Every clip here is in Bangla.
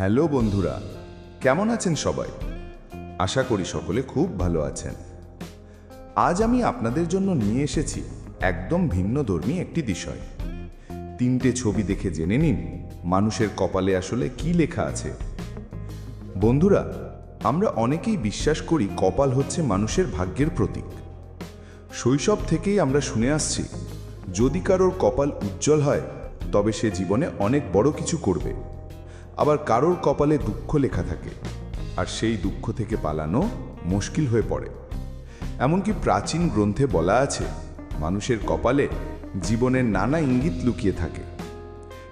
হ্যালো বন্ধুরা, কেমন আছেন সবাই? আশা করি সকলে খুব ভালো আছেন। আজ আমি আপনাদের জন্য নিয়ে এসেছি একদম ভিন্ন ধর্মী একটি বিষয়। তিনটে ছবি দেখে জেনে নিন মানুষের কপালে আসলে কি লেখা আছে। বন্ধুরা, আমরা অনেকেই বিশ্বাস করি কপাল হচ্ছে মানুষের ভাগ্যের প্রতীক। শৈশব থেকেই আমরা শুনে আসছি, যদি কারোর কপাল উজ্জ্বল হয়, তবে সে জীবনে অনেক বড় কিছু করবে। আবার কারোর কপালে দুঃখ লেখা থাকে, আর সেই দুঃখ থেকে পালানো মুশকিল হয়ে পড়ে। এমনকি প্রাচীন গ্রন্থে বলা আছে, মানুষের কপালে জীবনের নানা ইঙ্গিত লুকিয়ে থাকে।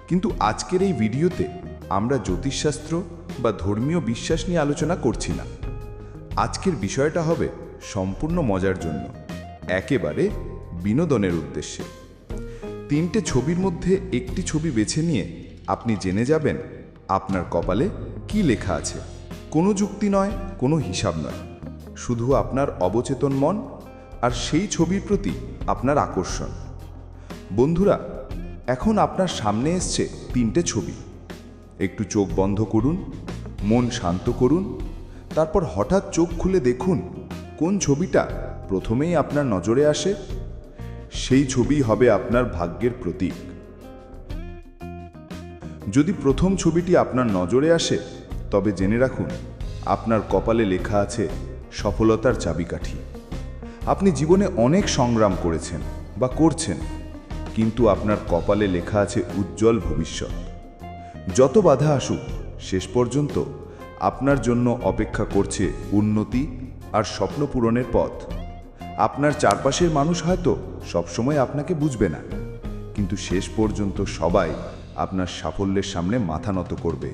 কিন্তু আজকের এই ভিডিওতে আমরা জ্যোতিষশাস্ত্র বা ধর্মীয় বিশ্বাস নিয়ে আলোচনা করছি না। আজকের বিষয়টা হবে সম্পূর্ণ মজার জন্য, একেবারে বিনোদনের উদ্দেশ্যে। তিনটে ছবির মধ্যে একটি ছবি বেছে নিয়ে আপনি জেনে যাবেন আপনার কপালে কি লেখা আছে? কোনো যুক্তি নয়, কোনো হিসাব নয়। শুধু আপনার অবচেতন মন আর সেই ছবির প্রতি আপনার আকর্ষণ। বন্ধুরা, এখন আপনার সামনে এসছে তিনটে ছবি। একটু চোখ বন্ধ করুন, মন শান্ত করুন, তারপর হঠাৎ চোখ খুলে দেখুন কোন ছবিটা প্রথমেই আপনার নজরে আসে। সেই ছবি হবে আপনার ভাগ্যের প্রতীক। যদি প্রথম ছবিটি আপনার নজরে আসে, তবে জেনে রাখুন, আপনার কপালে লেখা আছে সফলতার চাবিকাঠি। আপনি জীবনে অনেক সংগ্রাম করেছেন বা করছেন, কিন্তু আপনার কপালে লেখা আছে উজ্জ্বল ভবিষ্যৎ। যত বাধা আসুক, শেষ পর্যন্ত আপনার জন্য অপেক্ষা করছে উন্নতি আর স্বপ্ন পূরণের পথ। আপনার চারপাশের মানুষ হয়তো সবসময় আপনাকে বুঝবে না, কিন্তু শেষ পর্যন্ত সবাই আপনার সাফল্যের সামনে মাথা নত করবে।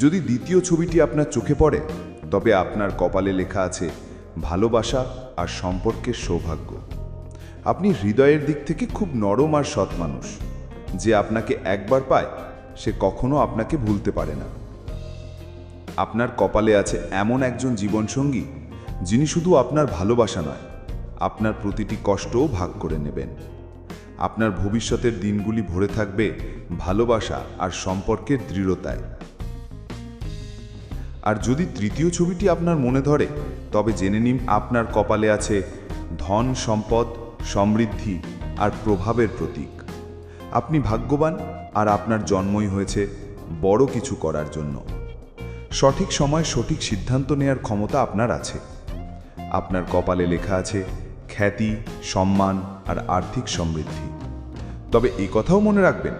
যদি দ্বিতীয় ছবিটি আপনার চোখে পড়ে, তবে আপনার কপালে লেখা আছে, ভালোবাসা আর সম্পর্কের সৌভাগ্য। আপনি হৃদয়ের দিক থেকে খুব নরম আর সৎ মানুষ। যে আপনাকে একবার পায়, সে কখনো আপনাকে ভুলতে পারে না। আপনার কপালে আছে এমন একজন জীবনসঙ্গী, যিনি শুধু আপনার ভালোবাসা নয়, আপনার প্রতিটি কষ্টও ভাগ করে নেবেন। আপনার ভবিষ্যতের দিনগুলি ভরে থাকবে ভালোবাসা আর সম্পর্কের দৃঢ়তায়। আর যদি তৃতীয় ছবিটি আপনার মনে ধরে, তবে জেনে নিন আপনার কপালে আছে ধন সম্পদ, সমৃদ্ধি আর প্রভাবের প্রতীক। আপনি ভাগ্যবান আর আপনার জন্মই হয়েছে বড় কিছু করার জন্য। সঠিক সময় সঠিক সিদ্ধান্ত নেয়ার ক্ষমতা আপনার আছে। আপনার কপালে লেখা আছে খ্যাতি, সম্মান আর আর্থিক সমৃদ্ধি। তবে এই কথাও মনে রাখবেন,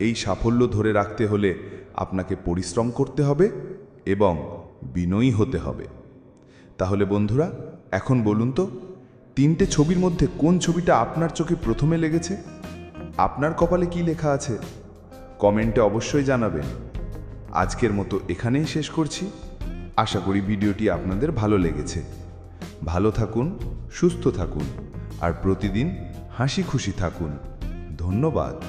এই সাফল্য ধরে রাখতে হলে আপনাকে পরিশ্রম করতে হবে এবং বিনয়ী হতে হবে। তাহলে বন্ধুরা, এখন বলুন তো, তিনটে ছবির মধ্যে কোন ছবিটা আপনার চোখে প্রথমে লেগেছে? আপনার কপালে কি লেখা আছে? কমেন্টে অবশ্যই জানাবেন। আজকের মতো এখানেই শেষ করছি। আশা করি ভিডিওটি আপনাদের ভালো লেগেছে। ভালো থাকুন সুস্থ থাকুন আর প্রতিদিন হাসি খুশি থাকুন। ধন্যবাদ।